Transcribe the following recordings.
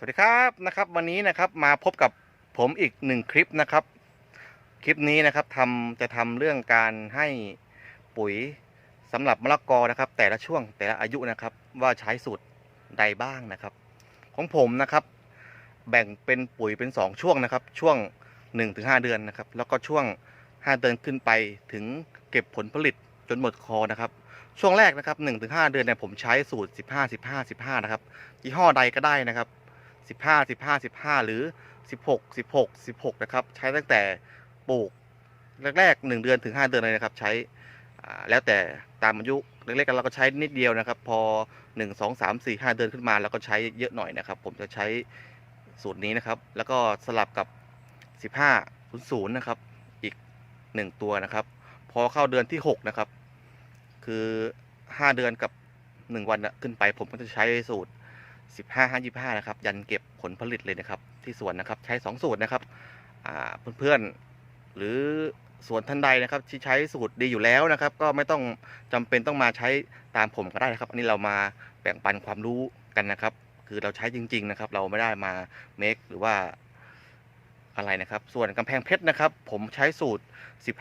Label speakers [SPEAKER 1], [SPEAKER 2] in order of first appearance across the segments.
[SPEAKER 1] สวัสดีครับนะครับวันนี้นะครับมาพบกับผมอีกหนึ่งคลิปนะครับ คลิปนี้นะครับทำจะทำเรื่องการให้ปุ๋ยสำหรับมะละกอนะครับ แต่ละช่วงแต่ละอายุนะครับ ว่าใช้สูตรใดบ้างนะครับ ของผมนะครับ แบ่งเป็นปุ๋ยเป็น 2 ช่วงนะครับ ช่วง 1-5 เดือนนะครับ แล้วก็ช่วง 5 เดือนขึ้นไปถึงเก็บผลผลิตจนหมดคอนะครับช่วงแรกนะครับ1-5 เดือนเนี่ยผมใช้สูตร 15 15 15 นะครับยี่ห้อใดก็ได้นะครับ 15 15 15 หรือ 16 16 16 นะครับ ใช้ตั้งแต่ปลูกแรกๆ1เดือนถึง 5 เดือนเลยนะครับ ใช้แล้วแต่ตามอายุเล็กๆกันเราก็ใช้นิดเดียวนะครับ พอ 1 2 3 4 5 เดือนขึ้นมาเราก็ใช้เยอะหน่อยนะครับ ผมจะใช้สูตรนี้นะครับ แล้วก็สลับกับ 15 00นะครับอีก 1 ตัวนะครับ พอเข้าเดือนที่6นะครับคือ 5 เดือนกับ 1 วันนะขึ้นไป ผมก็จะใช้สูตร 15 5 25นะครับ ยันเก็บผลผลิตเลยนะครับ ที่สวนนะครับ ใช้ 2 สูตรนะครับเพื่อนๆหรือสวนท่านใดนะครับ ที่ใช้สูตรดีอยู่แล้วนะครับ ก็ไม่ต้องจำเป็นต้องมาใช้ตามผมก็ได้นะครับ อันนี้เรามาแบ่งปันความรู้กันนะครับ คือเราใช้จริง ๆ นะครับ เราไม่ได้มาเมคหรือว่าอะไรนะครับ ส่วนกำแพงเพชรนะครับ ผมใช้สูตร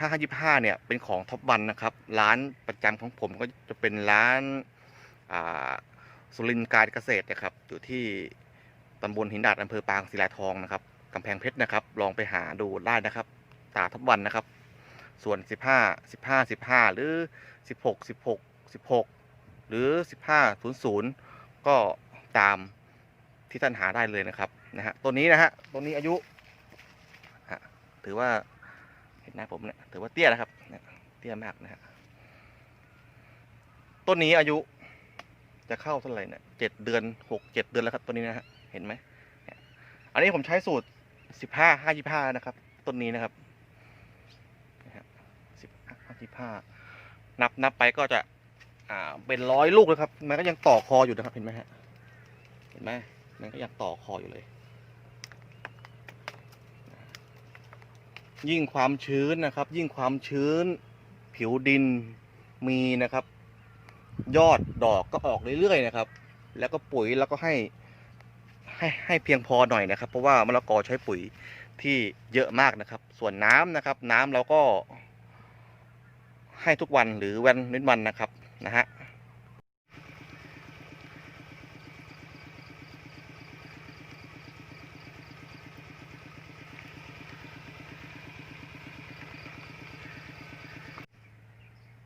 [SPEAKER 1] 15-25 เนี่ยเป็นของท็อปวันนะครับ ร้านประจำของผมก็จะเป็นร้านอ่า สุรินทร์การเกษตรนะครับ อยู่ที่ตำบลหินดาดอำเภอปางศิลาทองนะครับกำแพงเพชรนะครับ ลองไปหาดูได้นะครับ ตาทับวันนะครับ ส่วน 15 15 15 หรือ 16 16 16 หรือ 15 00 ก็ตามที่ท่านหาได้เลยนะครับนะฮะตัวนี้นะฮะตัวนี้อายุถือว่าเห็นหน้าผมเนี่ยถือว่าเตี้ยนะครับเตี้ยมากนะฮะต้นนี้อายุ จะเข้าเท่าไหร่เนี่ยเจ็ดเดือนหกเจ็ดเดือนแล้วครับตัวนี้นะฮะเห็นไหมอันนี้ผมใช้สูตรสิบห้าห้ายี่ห้านะครับต้นนี้นะครับสิบห้าห้ายี่ห้านับนับไปก็จะอ่าเป็นร้อยลูกเลยครับมันก็ยังต่อคออยู่นะครับเห็นไหมฮะเห็นไหมมันก็ยังต่อคออยู่เลย ยิ่งความชื้นนะครับ ยิ่งความชื้นผิวดินมีนะครับ ยอดดอกก็ออกเรื่อยๆนะครับ แล้วก็ปุ๋ยแล้วก็ให้ให้ให้เพียงพอหน่อยนะครับ เพราะว่ามะละกอใช้ปุ๋ยที่เยอะมากนะครับ ส่วนน้ำนะครับ น้ำเราก็ให้ทุกวันหรือวันนิดวันนะครับนะฮะ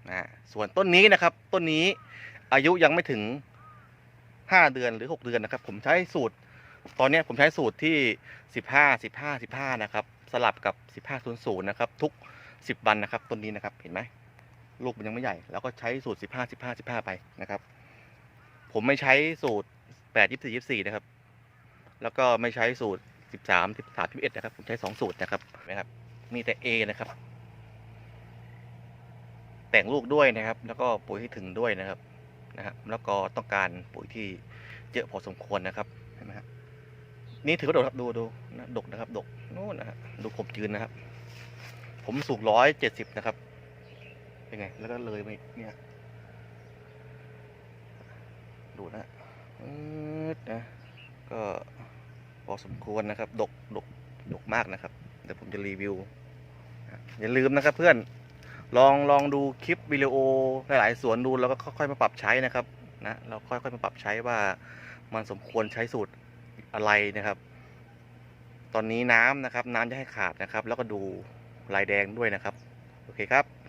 [SPEAKER 1] อ่าส่วนต้นนี้นะครับ ต้นนี้อายุยังไม่ถึงห้าเดือนหรือหกเดือนนะครับ ผมใช้สูตร ตอนนี้ผมใช้สูตรที่สิบห้าสิบห้าสิบห้านะครับ สลับกับสิบห้าศูนย์ศูนย์นะครับ ทุกสิบวันนะครับ ต้นนี้นะครับ เห็นไหมลูกมันยังไม่ใหญ่ แล้วก็ใช้สูตรสิบห้าสิบห้าสิบห้าไปนะครับ ผมไม่ใช้สูตรแปดยี่สี่ยี่สี่นะครับ แล้วก็ไม่ใช้สูตรสิบสามสิบสามสิบเอ็ดนะครับ ผมใช้สองสูตรนะครับเห็นะครับ มีแต่ A นะครับ แต่งลูกด้วยนะครับ แล้วก็ปุ๋ยให้ถึงด้วยนะครับนะฮะแล้วก็ต้องการปุ๋ยที่เยอะพอสมควรนะครับเห็นไหมครับนี่ถือว่าดกครับดูดูนะดกนะครับ ดกนู่นนะฮะดูขบยืนนะครับ ผมสูงร้อยเจ็ดสิบนะครับเป็นไง แล้วก็เลยไปเนี่ยดูนะอืดนะ ก็พอสมควรนะครับ ดกดกดกมากนะครับ เดี๋ยวผมจะรีวิว อย่าลืมนะครับเพื่อน ลองลองดูคลิปวิดีโอหลายๆสวนดูแล้วก็ค่อยๆมาปรับใช้นะครับนะเราค่อยๆมาปรับใช้ว่ามันสมควรใช้สูตรอะไรนะครับ ตอนนี้น้ำนะครับ น้ำจะให้ขาดนะครับ แล้วก็ดูลายแดงด้วยนะครับ โอเคครับ